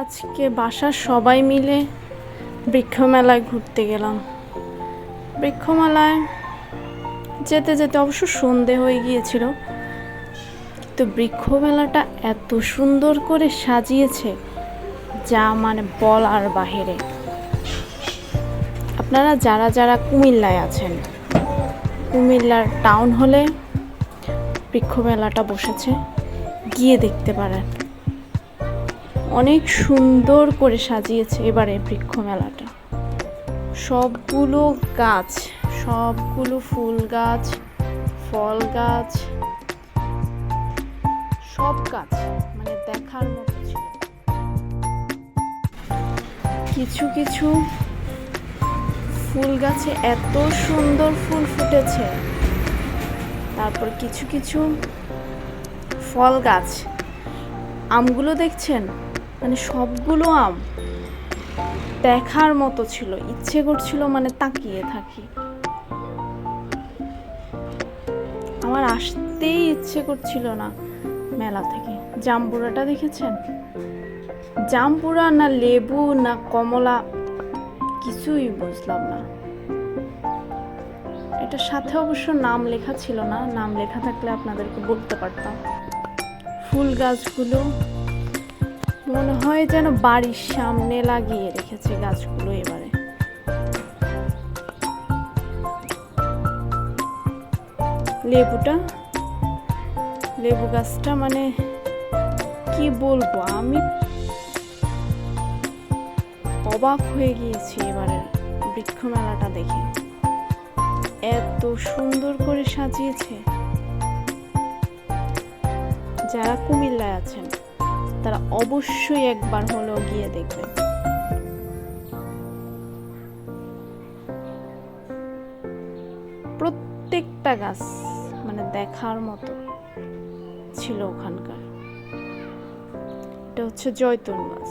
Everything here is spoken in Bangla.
আজকে বাসার সবাই মিলে বৃক্ষমেলায় ঘুরতে গেলাম। বৃক্ষমেলায় যেতে যেতে অবশ্য সন্ধে হয়ে গিয়েছিল তো বৃক্ষমেলাটা এত সুন্দর করে সাজিয়েছে যা মানে বলার বাহিরে। আপনারা যারা যারা কুমিল্লায় আছেন, কুমিল্লার টাউন হলে বৃক্ষমেলাটা বসেছে, গিয়ে দেখতে পারেন। অনেক সুন্দর করে সাজিয়েছে এবারে বৃক্ষ মেলাটা সবগুলো গাছ, সবগুলো ফুল গাছ, ফল গাছ, সব গাছ মানে দেখার মতো ছিল। কিছু কিছু ফুল গাছে এত সুন্দর ফুল ফুটেছে। তারপর কিছু কিছু ফল গাছ। আমগুলো দেখছেন? মানে সবগুলো আম দেখার মতো ছিল, ইচ্ছে করছিল মানে তাকিয়ে থাকি। আমার আসতেই ইচ্ছে করছিল না মেলা থেকে। জাম্বুরাটা দেখেছেন? জাম্বুরা না লেবু না কমলা, কিছুই বুঝলাম না। এটার সাথে অবশ্য নাম লেখা ছিল না, নাম লেখা থাকলে আপনাদেরকে বলতে পারতাম। ফুল গাছগুলো মনে হয় যেন বাড়ির সামনে লাগিয়ে রেখেছে গাছগুলো এবারে। লেবুটা? লেবু গাছটা মানে কি বলব? আমি অবাক হয়ে গিয়েছি এবারে বৃক্ষ মেলাটা দেখে। এত সুন্দর করে সাজিয়েছে। যারা কুমিল্লায় আছেন তারা অবশ্যই একবার হলেও গিয়ে দেখবেন প্রত্যেকটা গাছ মানে দেখার মতো ছিল ওখানকার। এটা হচ্ছে জয়তুন গাছ।